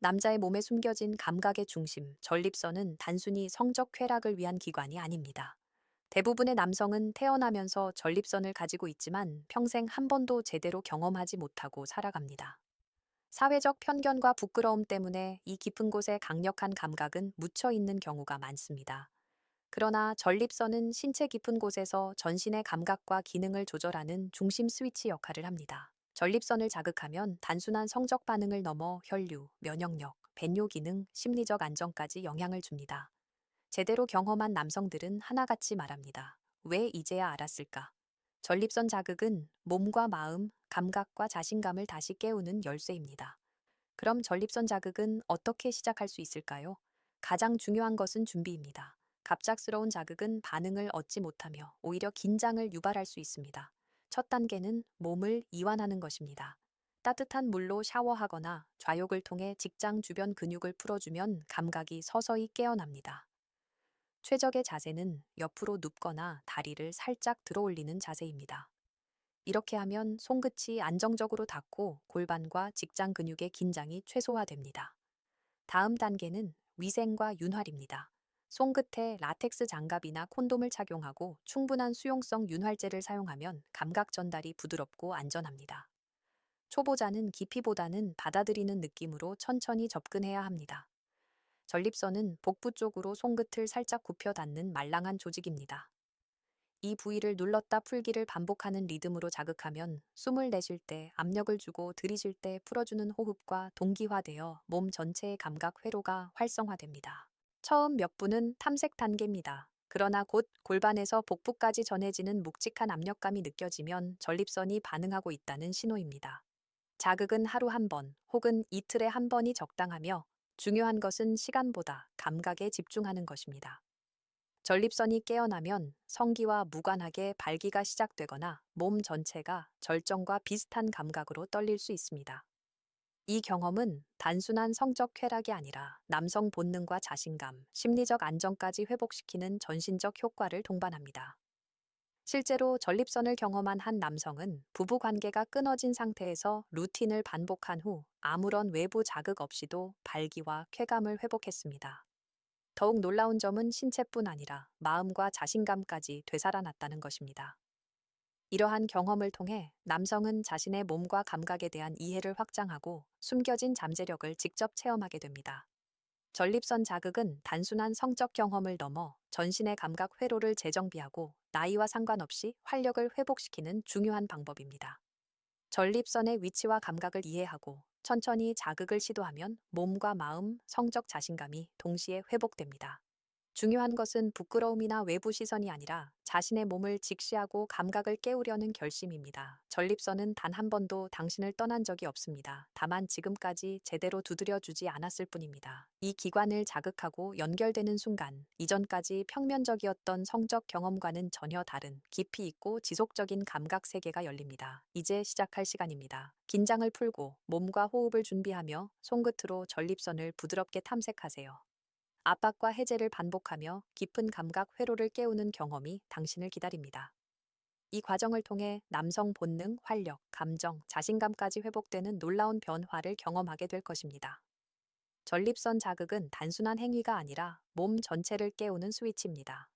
남자의 몸에 숨겨진 감각의 중심, 전립선은 단순히 성적 쾌락을 위한 기관이 아닙니다. 대부분의 남성은 태어나면서 전립선을 가지고 있지만 평생 한 번도 제대로 경험하지 못하고 살아갑니다. 사회적 편견과 부끄러움 때문에 이 깊은 곳에 강력한 감각은 묻혀 있는 경우가 많습니다. 그러나 전립선은 신체 깊은 곳에서 전신의 감각과 기능을 조절하는 중심 스위치 역할을 합니다. 전립선을 자극하면 단순한 성적 반응을 넘어 혈류, 면역력, 배뇨 기능, 심리적 안정까지 영향을 줍니다. 제대로 경험한 남성들은 하나같이 말합니다. 왜 이제야 알았을까? 전립선 자극은 몸과 마음, 감각과 자신감을 다시 깨우는 열쇠입니다. 그럼 전립선 자극은 어떻게 시작할 수 있을까요? 가장 중요한 것은 준비입니다. 갑작스러운 자극은 반응을 얻지 못하며 오히려 긴장을 유발할 수 있습니다. 첫 단계는 몸을 이완하는 것입니다. 따뜻한 물로 샤워하거나 좌욕을 통해 직장 주변 근육을 풀어주면 감각이 서서히 깨어납니다. 최적의 자세는 옆으로 눕거나 다리를 살짝 들어 올리는 자세입니다. 이렇게 하면 손끝이 안정적으로 닿고 골반과 직장 근육의 긴장이 최소화됩니다. 다음 단계는 위생과 윤활입니다. 손끝에 라텍스 장갑이나 콘돔을 착용하고 충분한 수용성 윤활제를 사용하면 감각 전달이 부드럽고 안전합니다. 초보자는 깊이보다는 받아들이는 느낌으로 천천히 접근해야 합니다. 전립선은 복부 쪽으로 손끝을 살짝 굽혀 닿는 말랑한 조직입니다. 이 부위를 눌렀다 풀기를 반복하는 리듬으로 자극하면 숨을 내쉴 때 압력을 주고 들이쉴 때 풀어주는 호흡과 동기화되어 몸 전체의 감각 회로가 활성화됩니다. 처음 몇 분은 탐색 단계입니다. 그러나 곧 골반에서 복부까지 전해지는 묵직한 압력감이 느껴지면 전립선이 반응하고 있다는 신호입니다. 자극은 하루 한 번 혹은 이틀에 한 번이 적당하며 중요한 것은 시간보다 감각에 집중하는 것입니다. 전립선이 깨어나면 성기와 무관하게 발기가 시작되거나 몸 전체가 절정과 비슷한 감각으로 떨릴 수 있습니다. 이 경험은 단순한 성적 쾌락이 아니라 남성 본능과 자신감, 심리적 안정까지 회복시키는 전신적 효과를 동반합니다. 실제로 전립선을 경험한 한 남성은 부부 관계가 끊어진 상태에서 루틴을 반복한 후 아무런 외부 자극 없이도 발기와 쾌감을 회복했습니다. 더욱 놀라운 점은 신체뿐 아니라 마음과 자신감까지 되살아났다는 것입니다. 이러한 경험을 통해 남성은 자신의 몸과 감각에 대한 이해를 확장하고 숨겨진 잠재력을 직접 체험하게 됩니다. 전립선 자극은 단순한 성적 경험을 넘어 전신의 감각 회로를 재정비하고 나이와 상관없이 활력을 회복시키는 중요한 방법입니다. 전립선의 위치와 감각을 이해하고 천천히 자극을 시도하면 몸과 마음, 성적 자신감이 동시에 회복됩니다. 중요한 것은 부끄러움이나 외부 시선이 아니라 자신의 몸을 직시하고 감각을 깨우려는 결심입니다. 전립선은 단 한 번도 당신을 떠난 적이 없습니다. 다만 지금까지 제대로 두드려주지 않았을 뿐입니다. 이 기관을 자극하고 연결되는 순간 이전까지 평면적이었던 성적 경험과는 전혀 다른 깊이 있고 지속적인 감각 세계가 열립니다. 이제 시작할 시간입니다. 긴장을 풀고 몸과 호흡을 준비하며 손끝으로 전립선을 부드럽게 탐색하세요. 압박과 해제를 반복하며 깊은 감각 회로를 깨우는 경험이 당신을 기다립니다. 이 과정을 통해 남성 본능, 활력, 감정, 자신감까지 회복되는 놀라운 변화를 경험하게 될 것입니다. 전립선 자극은 단순한 행위가 아니라 몸 전체를 깨우는 스위치입니다.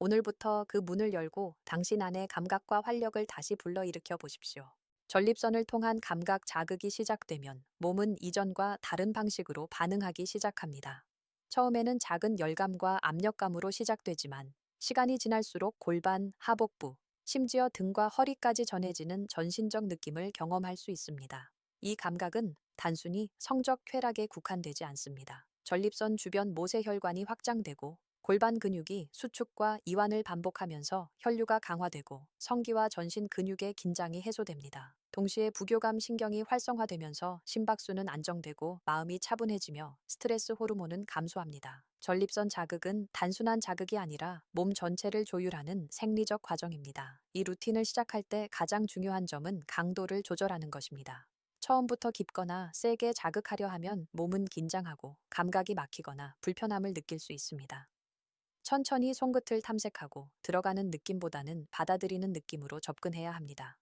오늘부터 그 문을 열고 당신 안의 감각과 활력을 다시 불러일으켜 보십시오. 전립선을 통한 감각 자극이 시작되면 몸은 이전과 다른 방식으로 반응하기 시작합니다. 처음에는 작은 열감과 압력감으로 시작되지만 시간이 지날수록 골반, 하복부, 심지어 등과 허리까지 전해지는 전신적 느낌을 경험할 수 있습니다. 이 감각은 단순히 성적 쾌락에 국한되지 않습니다. 전립선 주변 모세혈관이 확장되고 골반 근육이 수축과 이완을 반복하면서 혈류가 강화되고 성기와 전신 근육의 긴장이 해소됩니다. 동시에 부교감 신경이 활성화되면서 심박수는 안정되고 마음이 차분해지며 스트레스 호르몬은 감소합니다. 전립선 자극은 단순한 자극이 아니라 몸 전체를 조율하는 생리적 과정입니다. 이 루틴을 시작할 때 가장 중요한 점은 강도를 조절하는 것입니다. 처음부터 깊거나 세게 자극하려 하면 몸은 긴장하고 감각이 막히거나 불편함을 느낄 수 있습니다. 천천히 손끝을 탐색하고 들어가는 느낌보다는 받아들이는 느낌으로 접근해야 합니다.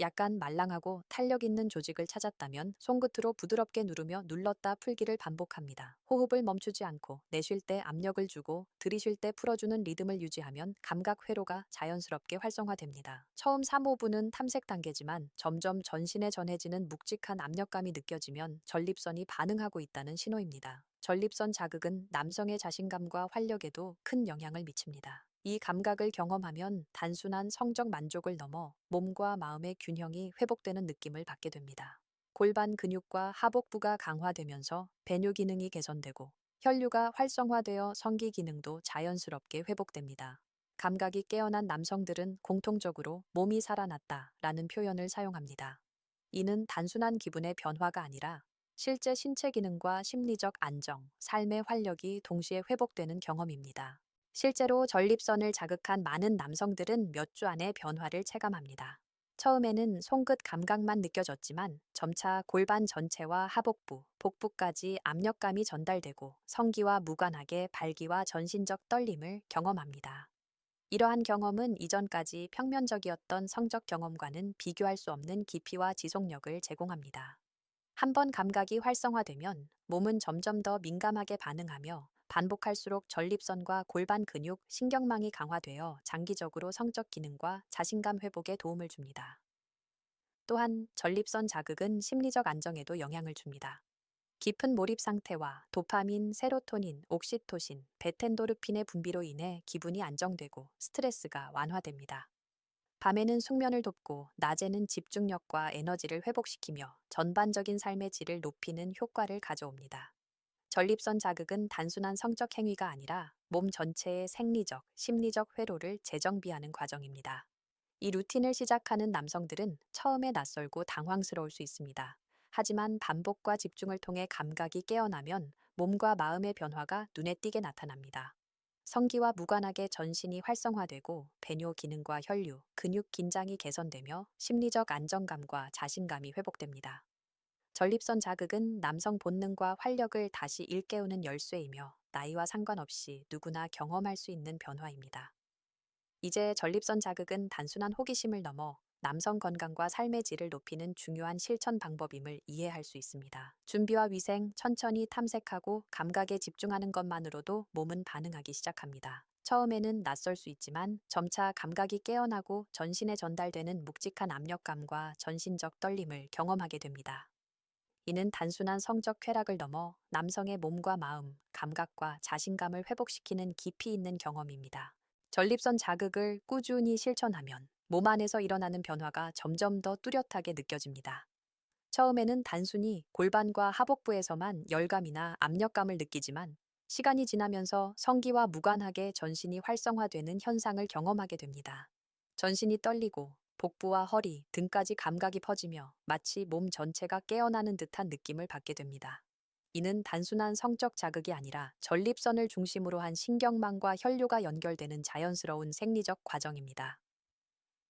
약간 말랑하고 탄력 있는 조직을 찾았다면 손끝으로 부드럽게 누르며 눌렀다 풀기를 반복합니다. 호흡을 멈추지 않고 내쉴 때 압력을 주고 들이쉴 때 풀어주는 리듬을 유지하면 감각 회로가 자연스럽게 활성화됩니다. 처음 3, 5분은 탐색 단계지만 점점 전신에 전해지는 묵직한 압력감이 느껴지면 전립선이 반응하고 있다는 신호입니다. 전립선 자극은 남성의 자신감과 활력에도 큰 영향을 미칩니다. 이 감각을 경험하면 단순한 성적 만족을 넘어 몸과 마음의 균형이 회복되는 느낌을 받게 됩니다. 골반 근육과 하복부가 강화되면서 배뇨 기능이 개선되고 혈류가 활성화되어 성기 기능도 자연스럽게 회복됩니다. 감각이 깨어난 남성들은 공통적으로 몸이 살아났다 라는 표현을 사용합니다. 이는 단순한 기분의 변화가 아니라 실제 신체 기능과 심리적 안정, 삶의 활력이 동시에 회복되는 경험입니다. 실제로 전립선을 자극한 많은 남성들은 몇 주 안에 변화를 체감합니다. 처음에는 손끝 감각만 느껴졌지만 점차 골반 전체와 하복부, 복부까지 압력감이 전달되고 성기와 무관하게 발기와 전신적 떨림을 경험합니다. 이러한 경험은 이전까지 평면적이었던 성적 경험과는 비교할 수 없는 깊이와 지속력을 제공합니다. 한번 감각이 활성화되면 몸은 점점 더 민감하게 반응하며 반복할수록 전립선과 골반 근육, 신경망이 강화되어 장기적으로 성적 기능과 자신감 회복에 도움을 줍니다. 또한 전립선 자극은 심리적 안정에도 영향을 줍니다. 깊은 몰입 상태와 도파민, 세로토닌, 옥시토신, 베텐도르핀의 분비로 인해 기분이 안정되고 스트레스가 완화됩니다. 밤에는 숙면을 돕고 낮에는 집중력과 에너지를 회복시키며 전반적인 삶의 질을 높이는 효과를 가져옵니다. 전립선 자극은 단순한 성적 행위가 아니라 몸 전체의 생리적, 심리적 회로를 재정비하는 과정입니다. 이 루틴을 시작하는 남성들은 처음에 낯설고 당황스러울 수 있습니다. 하지만 반복과 집중을 통해 감각이 깨어나면 몸과 마음의 변화가 눈에 띄게 나타납니다. 성기와 무관하게 전신이 활성화되고 배뇨 기능과 혈류, 근육 긴장이 개선되며 심리적 안정감과 자신감이 회복됩니다. 전립선 자극은 남성 본능과 활력을 다시 일깨우는 열쇠이며 나이와 상관없이 누구나 경험할 수 있는 변화입니다. 이제 전립선 자극은 단순한 호기심을 넘어 남성 건강과 삶의 질을 높이는 중요한 실천 방법임을 이해할 수 있습니다. 준비와 위생, 천천히 탐색하고 감각에 집중하는 것만으로도 몸은 반응하기 시작합니다. 처음에는 낯설 수 있지만 점차 감각이 깨어나고 전신에 전달되는 묵직한 압력감과 전신적 떨림을 경험하게 됩니다. 이는 단순한 성적 쾌락을 넘어 남성의 몸과 마음, 감각과 자신감을 회복시키는 깊이 있는 경험입니다. 전립선 자극을 꾸준히 실천하면 몸 안에서 일어나는 변화가 점점 더 뚜렷하게 느껴집니다. 처음에는 단순히 골반과 하복부에서만 열감이나 압력감을 느끼지만 시간이 지나면서 성기와 무관하게 전신이 활성화되는 현상을 경험하게 됩니다. 전신이 떨리고 복부와 허리, 등까지 감각이 퍼지며 마치 몸 전체가 깨어나는 듯한 느낌을 받게 됩니다. 이는 단순한 성적 자극이 아니라 전립선을 중심으로 한 신경망과 혈류가 연결되는 자연스러운 생리적 과정입니다.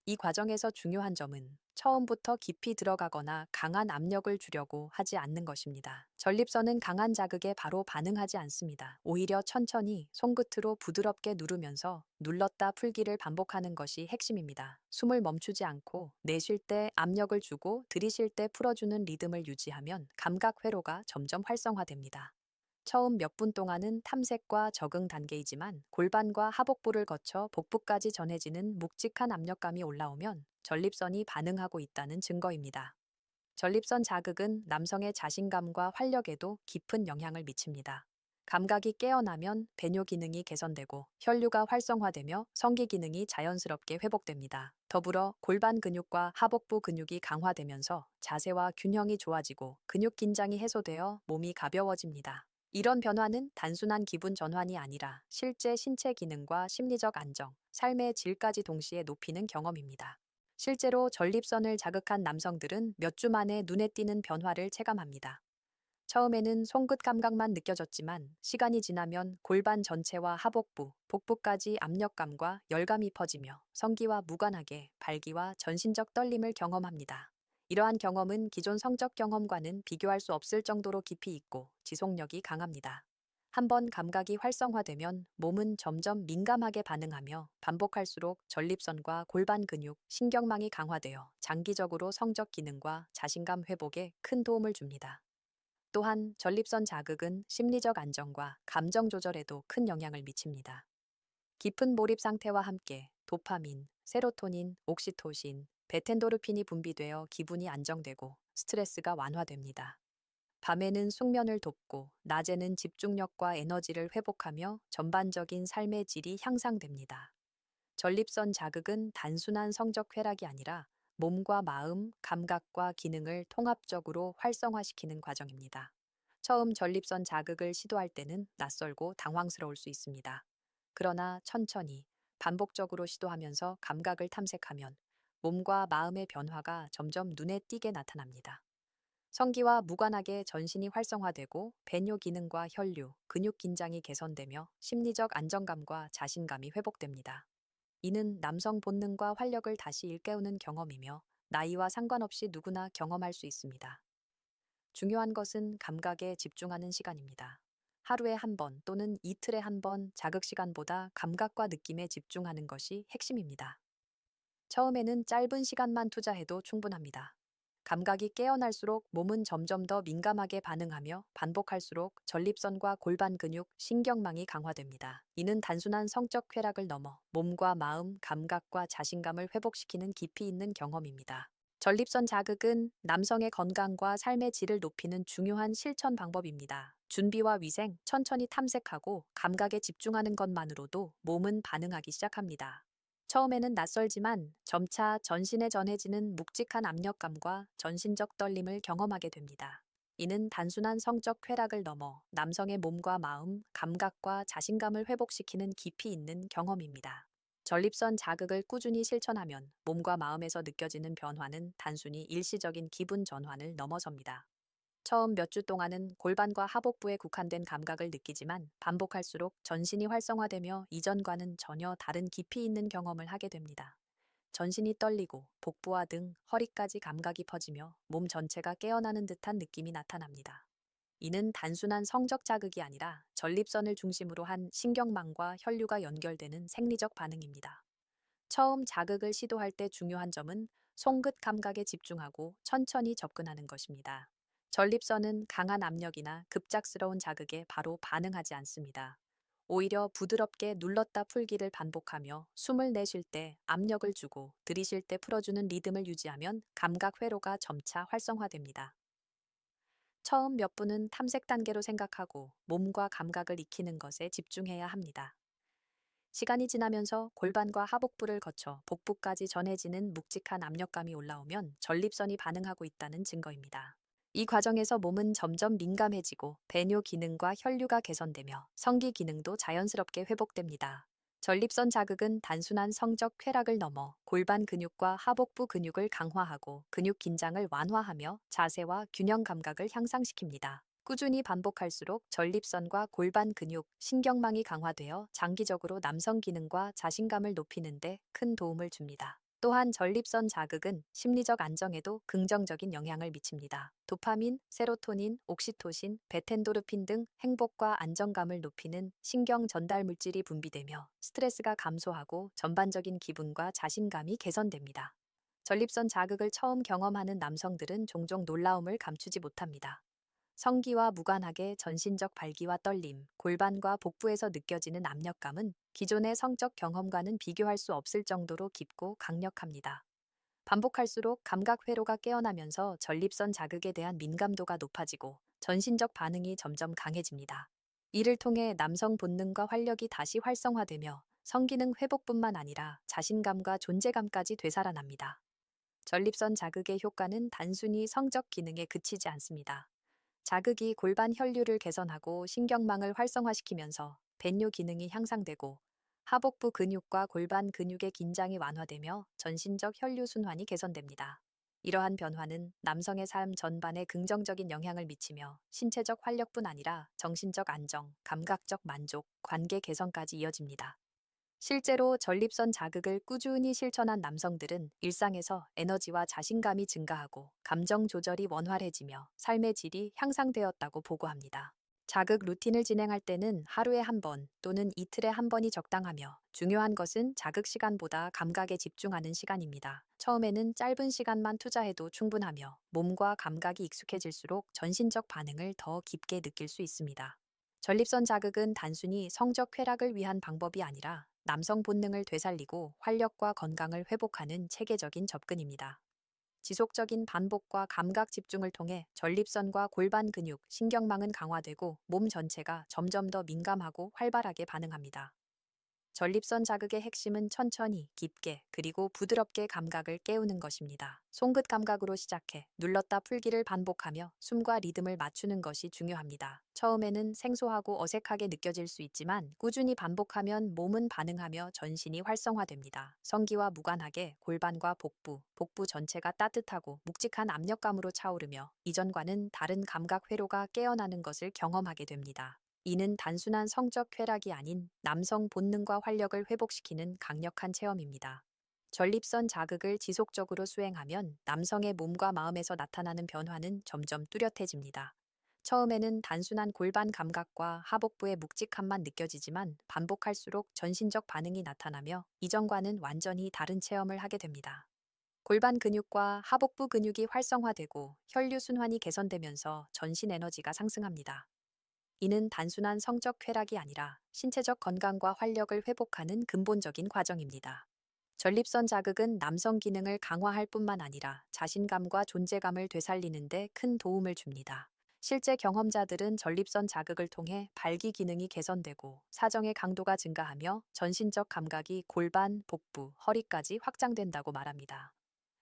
이 과정에서 중요한 점은 처음부터 깊이 들어가거나 강한 압력을 주려고 하지 않는 것입니다. 전립선은 강한 자극에 바로 반응하지 않습니다. 오히려 천천히 손끝으로 부드럽게 누르면서 눌렀다 풀기를 반복하는 것이 핵심입니다. 숨을 멈추지 않고 내쉴 때 압력을 주고 들이쉴 때 풀어주는 리듬을 유지하면 감각 회로가 점점 활성화됩니다. 처음 몇 분 동안은 탐색과 적응 단계이지만 골반과 하복부를 거쳐 복부까지 전해지는 묵직한 압력감이 올라오면 전립선이 반응하고 있다는 증거입니다. 전립선 자극은 남성의 자신감과 활력에도 깊은 영향을 미칩니다. 감각이 깨어나면 배뇨 기능이 개선되고 혈류가 활성화되며 성기 기능이 자연스럽게 회복됩니다. 더불어 골반 근육과 하복부 근육이 강화되면서 자세와 균형이 좋아지고 근육 긴장이 해소되어 몸이 가벼워집니다. 이런 변화는 단순한 기분 전환이 아니라 실제 신체 기능과 심리적 안정, 삶의 질까지 동시에 높이는 경험입니다. 실제로 전립선을 자극한 남성들은 몇 주 만에 눈에 띄는 변화를 체감합니다. 처음에는 손끝 감각만 느껴졌지만 시간이 지나면 골반 전체와 하복부, 복부까지 압력감과 열감이 퍼지며 성기와 무관하게 발기와 전신적 떨림을 경험합니다. 이러한 경험은 기존 성적 경험과는 비교할 수 없을 정도로 깊이 있고 지속력이 강합니다. 한번 감각이 활성화되면 몸은 점점 민감하게 반응하며 반복할수록 전립선과 골반 근육, 신경망이 강화되어 장기적으로 성적 기능과 자신감 회복에 큰 도움을 줍니다. 또한 전립선 자극은 심리적 안정과 감정 조절에도 큰 영향을 미칩니다. 깊은 몰입 상태와 함께 도파민, 세로토닌, 옥시토신, 베텐도르핀이 분비되어 기분이 안정되고 스트레스가 완화됩니다. 밤에는 숙면을 돕고 낮에는 집중력과 에너지를 회복하며 전반적인 삶의 질이 향상됩니다. 전립선 자극은 단순한 성적 쾌락이 아니라 몸과 마음, 감각과 기능을 통합적으로 활성화시키는 과정입니다. 처음 전립선 자극을 시도할 때는 낯설고 당황스러울 수 있습니다. 그러나 천천히 반복적으로 시도하면서 감각을 탐색하면 몸과 마음의 변화가 점점 눈에 띄게 나타납니다. 성기와 무관하게 전신이 활성화되고 배뇨 기능과 혈류, 근육 긴장이 개선되며 심리적 안정감과 자신감이 회복됩니다. 이는 남성 본능과 활력을 다시 일깨우는 경험이며 나이와 상관없이 누구나 경험할 수 있습니다. 중요한 것은 감각에 집중하는 시간입니다. 하루에 한 번 또는 이틀에 한 번 자극 시간보다 감각과 느낌에 집중하는 것이 핵심입니다. 처음에는 짧은 시간만 투자해도 충분합니다. 감각이 깨어날수록 몸은 점점 더 민감하게 반응하며 반복할수록 전립선과 골반 근육, 신경망이 강화됩니다. 이는 단순한 성적 쾌락을 넘어 몸과 마음, 감각과 자신감을 회복시키는 깊이 있는 경험입니다. 전립선 자극은 남성의 건강과 삶의 질을 높이는 중요한 실천 방법입니다. 준비와 위생, 천천히 탐색하고 감각에 집중하는 것만으로도 몸은 반응하기 시작합니다. 처음에는 낯설지만 점차 전신에 전해지는 묵직한 압력감과 전신적 떨림을 경험하게 됩니다. 이는 단순한 성적 쾌락을 넘어 남성의 몸과 마음, 감각과 자신감을 회복시키는 깊이 있는 경험입니다. 전립선 자극을 꾸준히 실천하면 몸과 마음에서 느껴지는 변화는 단순히 일시적인 기분 전환을 넘어섭니다. 처음 몇 주 동안은 골반과 하복부에 국한된 감각을 느끼지만 반복할수록 전신이 활성화되며 이전과는 전혀 다른 깊이 있는 경험을 하게 됩니다. 전신이 떨리고 복부와 등 허리까지 감각이 퍼지며 몸 전체가 깨어나는 듯한 느낌이 나타납니다. 이는 단순한 성적 자극이 아니라 전립선을 중심으로 한 신경망과 혈류가 연결되는 생리적 반응입니다. 처음 자극을 시도할 때 중요한 점은 송긋 감각에 집중하고 천천히 접근하는 것입니다. 전립선은 강한 압력이나 급작스러운 자극에 바로 반응하지 않습니다. 오히려 부드럽게 눌렀다 풀기를 반복하며 숨을 내쉴 때 압력을 주고 들이쉴 때 풀어주는 리듬을 유지하면 감각 회로가 점차 활성화됩니다. 처음 몇 분은 탐색 단계로 생각하고 몸과 감각을 익히는 것에 집중해야 합니다. 시간이 지나면서 골반과 하복부를 거쳐 복부까지 전해지는 묵직한 압력감이 올라오면 전립선이 반응하고 있다는 증거입니다. 이 과정에서 몸은 점점 민감해지고 배뇨 기능과 혈류가 개선되며 성기 기능도 자연스럽게 회복됩니다. 전립선 자극은 단순한 성적 쾌락을 넘어 골반 근육과 하복부 근육을 강화하고 근육 긴장을 완화하며 자세와 균형 감각을 향상시킵니다. 꾸준히 반복할수록 전립선과 골반 근육, 신경망이 강화되어 장기적으로 남성 기능과 자신감을 높이는 데 큰 도움을 줍니다. 또한 전립선 자극은 심리적 안정에도 긍정적인 영향을 미칩니다. 도파민, 세로토닌, 옥시토신, 베텐도르핀 등 행복과 안정감을 높이는 신경 전달 물질이 분비되며 스트레스가 감소하고 전반적인 기분과 자신감이 개선됩니다. 전립선 자극을 처음 경험하는 남성들은 종종 놀라움을 감추지 못합니다. 성기와 무관하게 전신적 발기와 떨림, 골반과 복부에서 느껴지는 압력감은 기존의 성적 경험과는 비교할 수 없을 정도로 깊고 강력합니다. 반복할수록 감각 회로가 깨어나면서 전립선 자극에 대한 민감도가 높아지고 전신적 반응이 점점 강해집니다. 이를 통해 남성 본능과 활력이 다시 활성화되며 성기능 회복뿐만 아니라 자신감과 존재감까지 되살아납니다. 전립선 자극의 효과는 단순히 성적 기능에 그치지 않습니다. 자극이 골반 혈류를 개선하고 신경망을 활성화시키면서 배뇨 기능이 향상되고 하복부 근육과 골반 근육의 긴장이 완화되며 전신적 혈류 순환이 개선됩니다. 이러한 변화는 남성의 삶 전반에 긍정적인 영향을 미치며 신체적 활력뿐 아니라 정신적 안정, 감각적 만족, 관계 개선까지 이어집니다. 실제로 전립선 자극을 꾸준히 실천한 남성들은 일상에서 에너지와 자신감이 증가하고 감정 조절이 원활해지며 삶의 질이 향상되었다고 보고합니다. 자극 루틴을 진행할 때는 하루에 한 번 또는 이틀에 한 번이 적당하며 중요한 것은 자극 시간보다 감각에 집중하는 시간입니다. 처음에는 짧은 시간만 투자해도 충분하며 몸과 감각이 익숙해질수록 전신적 반응을 더 깊게 느낄 수 있습니다. 전립선 자극은 단순히 성적 쾌락을 위한 방법이 아니라 남성 본능을 되살리고 활력과 건강을 회복하는 체계적인 접근입니다. 지속적인 반복과 감각 집중을 통해 전립선과 골반 근육, 신경망은 강화되고 몸 전체가 점점 더 민감하고 활발하게 반응합니다. 전립선 자극의 핵심은 천천히, 깊게, 그리고 부드럽게 감각을 깨우는 것입니다. 송긋 감각으로 시작해 눌렀다 풀기를 반복하며 숨과 리듬을 맞추는 것이 중요합니다. 처음에는 생소하고 어색하게 느껴질 수 있지만 꾸준히 반복하면 몸은 반응하며 전신이 활성화됩니다. 성기와 무관하게 골반과 복부, 복부 전체가 따뜻하고 묵직한 압력감으로 차오르며 이전과는 다른 감각 회로가 깨어나는 것을 경험하게 됩니다. 이는 단순한 성적 쾌락이 아닌 남성 본능과 활력을 회복시키는 강력한 체험입니다. 전립선 자극을 지속적으로 수행하면 남성의 몸과 마음에서 나타나는 변화는 점점 뚜렷해집니다. 처음에는 단순한 골반 감각과 하복부의 묵직함만 느껴지지만 반복할수록 전신적 반응이 나타나며 이전과는 완전히 다른 체험을 하게 됩니다. 골반 근육과 하복부 근육이 활성화되고 혈류 순환이 개선되면서 전신 에너지가 상승합니다. 이는 단순한 성적 쾌락이 아니라 신체적 건강과 활력을 회복하는 근본적인 과정입니다. 전립선 자극은 남성 기능을 강화할 뿐만 아니라 자신감과 존재감을 되살리는 데 큰 도움을 줍니다. 실제 경험자들은 전립선 자극을 통해 발기 기능이 개선되고 사정의 강도가 증가하며 전신적 감각이 골반, 복부, 허리까지 확장된다고 말합니다.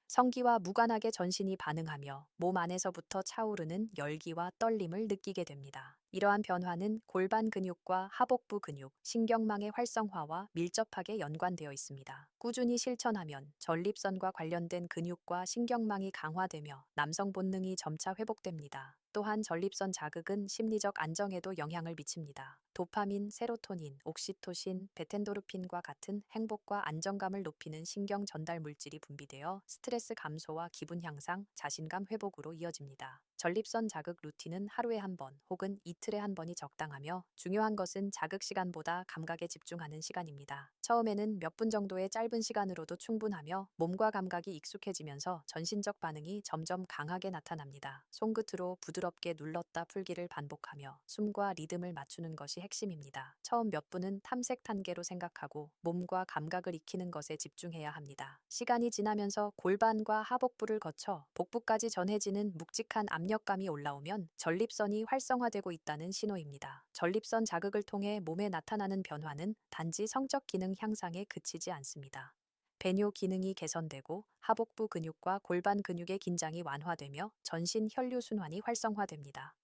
성기와 무관하게 전신이 반응하며 몸 안에서부터 차오르는 열기와 떨림을 느끼게 됩니다. 이러한 변화는 골반 근육과 하복부 근육, 신경망의 활성화와 밀접하게 연관되어 있습니다. 꾸준히 실천하면 전립선과 관련된 근육과 신경망이 강화되며 남성 본능이 점차 회복됩니다. 또한 전립선 자극은 심리적 안정에도 영향을 미칩니다. 도파민, 세로토닌, 옥시토신, 베텐도르핀과 같은 행복과 안정감을 높이는 신경 전달 물질이 분비되어 스트레스 감소와 기분 향상, 자신감 회복으로 이어집니다. 전립선 자극 루틴은 하루에 한 번 혹은 이틀에 한 번이 적당하며 중요한 것은 자극 시간보다 감각에 집중하는 시간입니다. 처음에는 몇 분 정도의 짧은 시간으로도 충분하며 몸과 감각이 익숙해지면서 전신적 반응이 점점 강하게 나타납니다. 손끝으로 부드럽게 눌렀다 풀기를 반복하며 숨과 리듬을 맞추는 핵심입니다. 처음 몇 분은 탐색 단계로 생각하고 몸과 감각을 익히는 것에 집중해야 합니다. 시간이 지나면서 골반과 하복부를 거쳐 복부까지 전해지는 묵직한 압력감이 올라오면 전립선이 활성화되고 있다는 신호입니다. 전립선 자극을 통해 몸에 나타나는 변화는 단지 성적 기능 향상에 그치지 않습니다. 배뇨 기능이 개선되고 하복부 근육과 골반 근육의 긴장이 완화되며 전신 혈류 순환이 활성화됩니다.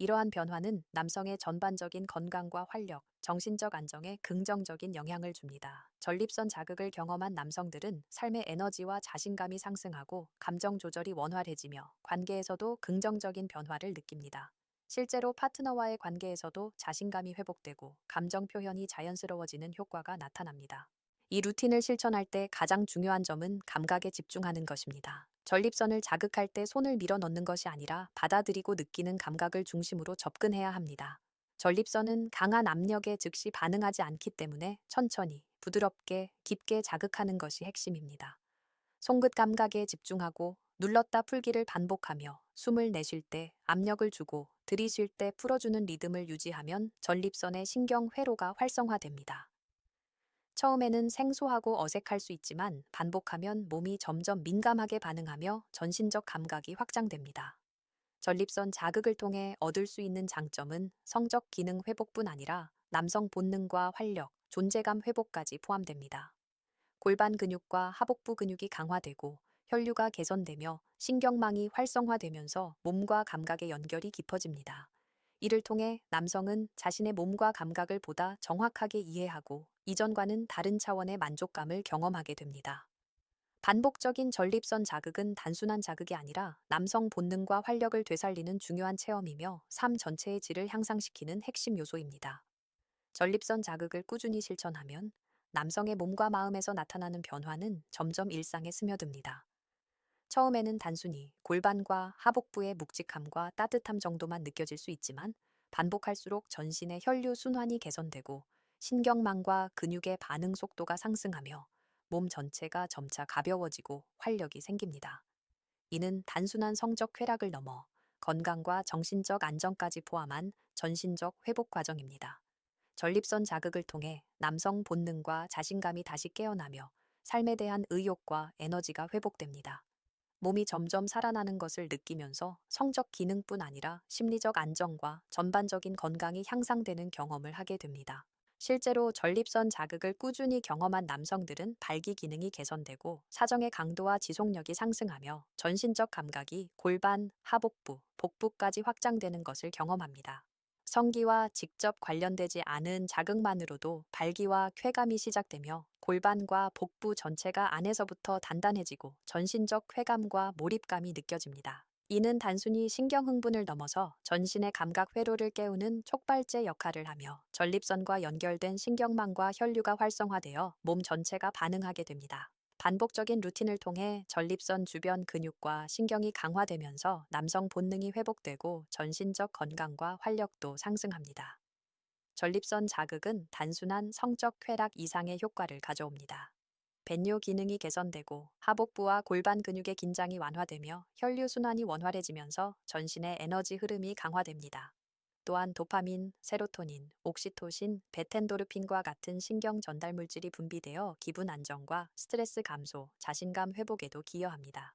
이러한 변화는 남성의 전반적인 건강과 활력, 정신적 안정에 긍정적인 영향을 줍니다. 전립선 자극을 경험한 남성들은 삶의 에너지와 자신감이 상승하고 감정 조절이 원활해지며 관계에서도 긍정적인 변화를 느낍니다. 실제로 파트너와의 관계에서도 자신감이 회복되고 감정 표현이 자연스러워지는 효과가 나타납니다. 이 루틴을 실천할 때 가장 중요한 점은 감각에 집중하는 것입니다. 전립선을 자극할 때 손을 밀어 넣는 것이 아니라 받아들이고 느끼는 감각을 중심으로 접근해야 합니다. 전립선은 강한 압력에 즉시 반응하지 않기 때문에 천천히, 부드럽게, 깊게 자극하는 것이 핵심입니다. 송긋 감각에 집중하고 눌렀다 풀기를 반복하며 숨을 내쉴 때 압력을 주고 들이쉴 때 풀어주는 리듬을 유지하면 전립선의 신경 회로가 활성화됩니다. 처음에는 생소하고 어색할 수 있지만 반복하면 몸이 점점 민감하게 반응하며 전신적 감각이 확장됩니다. 전립선 자극을 통해 얻을 수 있는 장점은 성적 기능 회복뿐 아니라 남성 본능과 활력, 존재감 회복까지 포함됩니다. 골반 근육과 하복부 근육이 강화되고 혈류가 개선되며 신경망이 활성화되면서 몸과 감각의 연결이 깊어집니다. 이를 통해 남성은 자신의 몸과 감각을 보다 정확하게 이해하고 이전과는 다른 차원의 만족감을 경험하게 됩니다. 반복적인 전립선 자극은 단순한 자극이 아니라 남성 본능과 활력을 되살리는 중요한 체험이며 삶 전체의 질을 향상시키는 핵심 요소입니다. 전립선 자극을 꾸준히 실천하면 남성의 몸과 마음에서 나타나는 변화는 점점 일상에 스며듭니다. 처음에는 단순히 골반과 하복부의 묵직함과 따뜻함 정도만 느껴질 수 있지만 반복할수록 전신의 혈류 순환이 개선되고 신경망과 근육의 반응 속도가 상승하며 몸 전체가 점차 가벼워지고 활력이 생깁니다. 이는 단순한 성적 쾌락을 넘어 건강과 정신적 안정까지 포함한 전신적 회복 과정입니다. 전립선 자극을 통해 남성 본능과 자신감이 다시 깨어나며 삶에 대한 의욕과 에너지가 회복됩니다. 몸이 점점 살아나는 것을 느끼면서 성적 기능뿐 아니라 심리적 안정과 전반적인 건강이 향상되는 경험을 하게 됩니다. 실제로 전립선 자극을 꾸준히 경험한 남성들은 발기 기능이 개선되고 사정의 강도와 지속력이 상승하며 전신적 감각이 골반, 하복부, 복부까지 확장되는 것을 경험합니다. 성기와 직접 관련되지 않은 자극만으로도 발기와 쾌감이 시작되며 골반과 복부 전체가 안에서부터 단단해지고 전신적 쾌감과 몰입감이 느껴집니다. 이는 단순히 신경 흥분을 넘어서 전신의 감각 회로를 깨우는 촉발제 역할을 하며 전립선과 연결된 신경망과 혈류가 활성화되어 몸 전체가 반응하게 됩니다. 반복적인 루틴을 통해 전립선 주변 근육과 신경이 강화되면서 남성 본능이 회복되고 전신적 건강과 활력도 상승합니다. 전립선 자극은 단순한 성적 쾌락 이상의 효과를 가져옵니다. 배뇨 기능이 개선되고 하복부와 골반 근육의 긴장이 완화되며 혈류 순환이 원활해지면서 전신의 에너지 흐름이 강화됩니다. 또한 도파민, 세로토닌, 옥시토신, 베텐도르핀과 같은 신경 전달 물질이 분비되어 기분 안정과 스트레스 감소, 자신감 회복에도 기여합니다.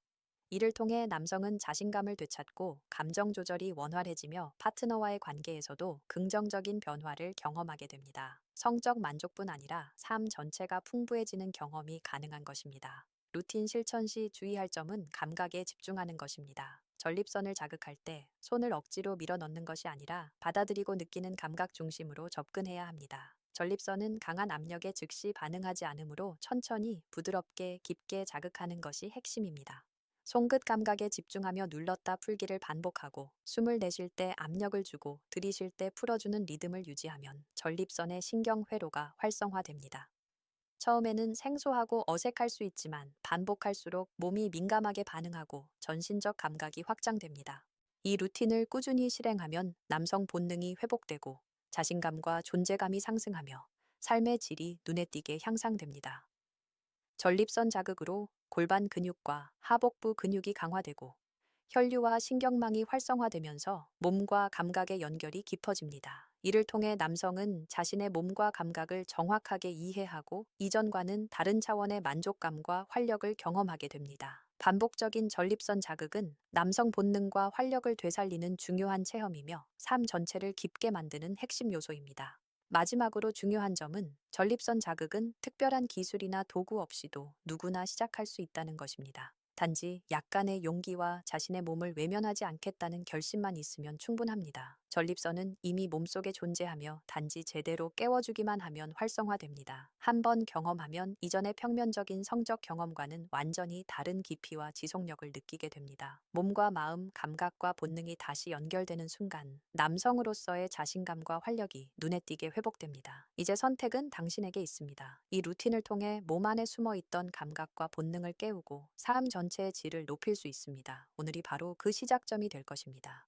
이를 통해 남성은 자신감을 되찾고 감정 조절이 원활해지며 파트너와의 관계에서도 긍정적인 변화를 경험하게 됩니다. 성적 만족뿐 아니라 삶 전체가 풍부해지는 경험이 가능한 것입니다. 루틴 실천 시 주의할 점은 감각에 집중하는 것입니다. 전립선을 자극할 때 손을 억지로 밀어 넣는 것이 아니라 받아들이고 느끼는 감각 중심으로 접근해야 합니다. 전립선은 강한 압력에 즉시 반응하지 않으므로 천천히 부드럽게 깊게 자극하는 것이 핵심입니다. 손끝 감각에 집중하며 눌렀다 풀기를 반복하고 숨을 내쉴 때 압력을 주고 들이쉴 때 풀어주는 리듬을 유지하면 전립선의 신경 회로가 활성화됩니다. 처음에는 생소하고 어색할 수 있지만 반복할수록 몸이 민감하게 반응하고 전신적 감각이 확장됩니다. 이 루틴을 꾸준히 실행하면 남성 본능이 회복되고 자신감과 존재감이 상승하며 삶의 질이 눈에 띄게 향상됩니다. 전립선 자극으로 골반 근육과 하복부 근육이 강화되고 혈류와 신경망이 활성화되면서 몸과 감각의 연결이 깊어집니다. 이를 통해 남성은 자신의 몸과 감각을 정확하게 이해하고 이전과는 다른 차원의 만족감과 활력을 경험하게 됩니다. 반복적인 전립선 자극은 남성 본능과 활력을 되살리는 중요한 체험이며 삶 전체를 깊게 만드는 핵심 요소입니다. 마지막으로 중요한 점은 전립선 자극은 특별한 기술이나 도구 없이도 누구나 시작할 수 있다는 것입니다. 단지 약간의 용기와 자신의 몸을 외면하지 않겠다는 결심만 있으면 충분합니다. 전립선은 이미 몸속에 존재하며 단지 제대로 깨워주기만 하면 활성화됩니다. 한 번 경험하면 이전의 평면적인 성적 경험과는 완전히 다른 깊이와 지속력을 느끼게 됩니다. 몸과 마음, 감각과 본능이 다시 연결되는 순간 남성으로서의 자신감과 활력이 눈에 띄게 회복됩니다. 이제 선택은 당신에게 있습니다. 이 루틴을 통해 몸 안에 숨어 있던 감각과 본능을 깨우고 삶 전체의 질을 높일 수 있습니다. 오늘이 바로 그 시작점이 될 것입니다.